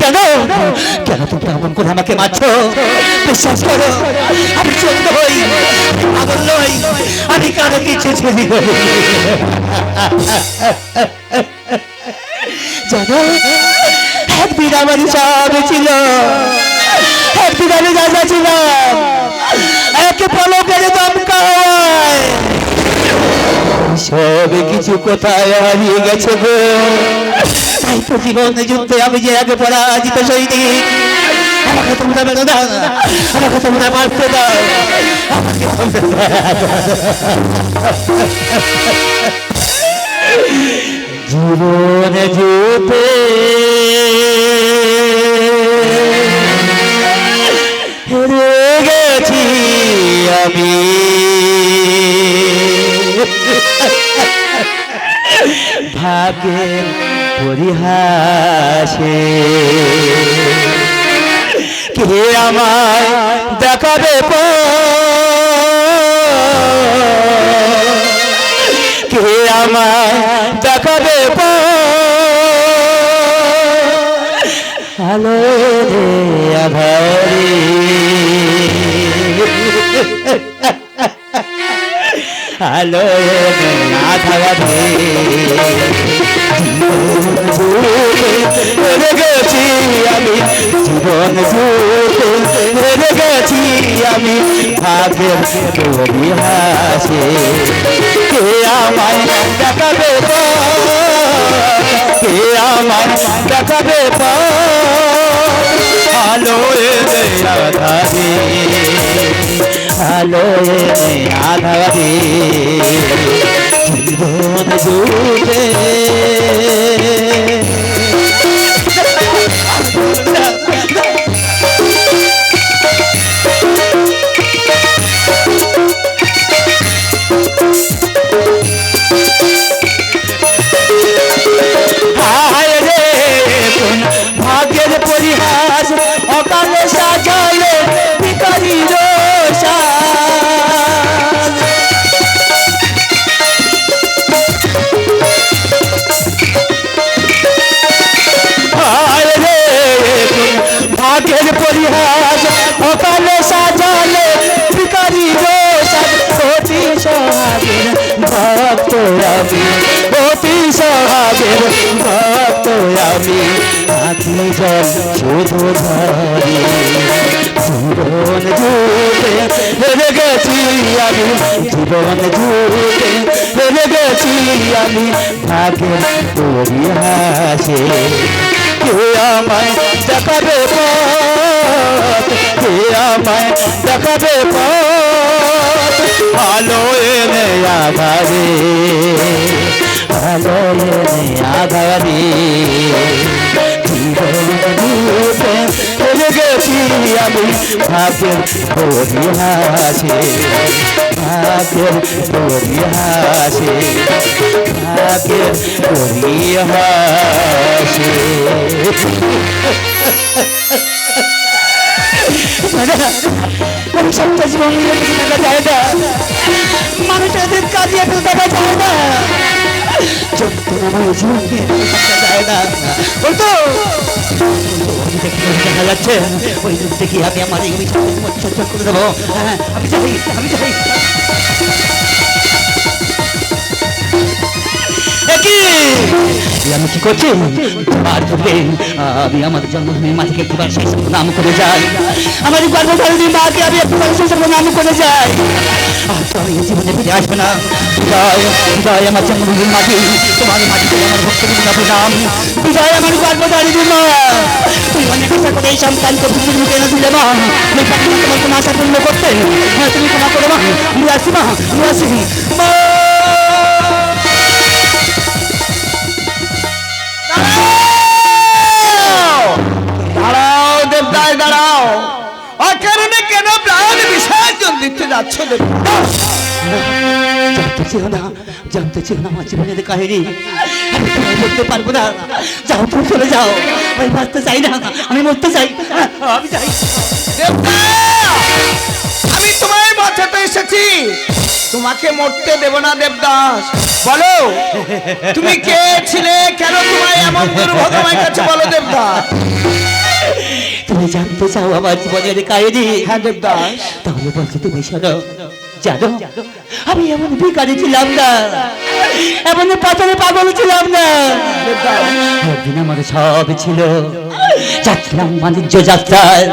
কেন? কেন তুমি এমন করে আমাকে মারছো? বিশ্বাস করো, আমি চোখ হই, পাগল নই, আমি কারও কিছু ছেড়ি হই জানো, একদিন আমার সব ছিল, একদিন আমি রাজা ছিলাম একে পলকের দাম খাওয়ায় সব কিছু কোথায় হারিয়ে গেছে গো? তাই তো জীবনে যুদ্ধে আমি যে আগে পরাজিত সৈনিক আমাকে তোমরা মেরো দাও আমাকে তোমরা মারতে দাও। জীবনে যুদ্ধে হেরে গেছি আমি। ভাগ্যের পরিহাসে কে আমায় দেখাবে? কে আমায় দেখাবে হ্যালো হ্যালো আধারে হেরে গেছি আমি, জীবন জুড়ে। হেরে গেছি আমি, ভাগ্যের পরিহাসে কে আমায় দেখাবে কে আমায় দেখাবে আলো এনে আধারে। এনে আধারে জীবন জুড়ে পরিহাস অকালে সাজালে ভিকারি রোষা অতি সহাগের ভক্ত আমি অতি সহাগের ভক্ত আমি আখি জল শুধু ধরে জীবন জুড়ে হেরে গেছি আমি জীবন জুড়ে হেরে গেছি আমি ভাগ্যের পরিহাসে কে আমায় দেখাবে পথ? কে আমায় দেখাবে পথ? আলো এনে আধারে আলো এনে আধারে। আমি ভাগ্যের পরিহাসে ভাগ্যের পরিহাসে ভাগ্যের পরিহাসে সংসারটা জীবন নিয়ে কিছু দেখা যায় না। কাজে একটু দেখা। যায় দেখি যাচ্ছে ওই দেখি আমি আমার আমি চাই আমি যাই। এই আমি কি করছি? আর তোকে আমি আমার জন্মভূমি মাটিকে একবার সেই নাম করে যাই। আমার গর্ভধারণী মাকে আমি একবার সেই নাম করে যাই। আমি জীবনে ফিরে আসবে না। বিদায় বিদায় আমার জন্মভূমির মাটি তোমার মাটিতে আমার ভক্তভূমি নাম বিদায় আমার গর্ভধারণী মা। তুমি অনেক আশা করে এই সন্তানকে হ্যাঁ তুমি আসি মা, আমি আসি। মা! কেন প্রাণ বিসর্জন দিতে যাচ্ছ জানতে না জানতে ছিল না আমার জীবনের কাহিনী। আমি তোমায় বলতে পারব না। যাও তুমি চলে যাও। আমি বাঁচতে চাই না আমি মরতে চাই। আমি চাই। আমি তোমায় বাঁচাতে এসেছি। তোমাকে মরতে দেব না দেবদাস। বলো তুমি কে ছিলে? কেন তোমায় এমন দুর্ভোগ আমার কাছে বলো দেবদাস তুমি জানতে চাও আমার জীবনের কাহিনী? হ্যাঁ দেবদাস। তাহলে বলছো তুমি শোনো জানো আমি এমন ভিকারি ছিলাম না। এমন পাথরে পাগল ছিলাম না। একদিন আমার সব ছিল। যাচ্ছিলাম বাণিজ্য যাত্রায়।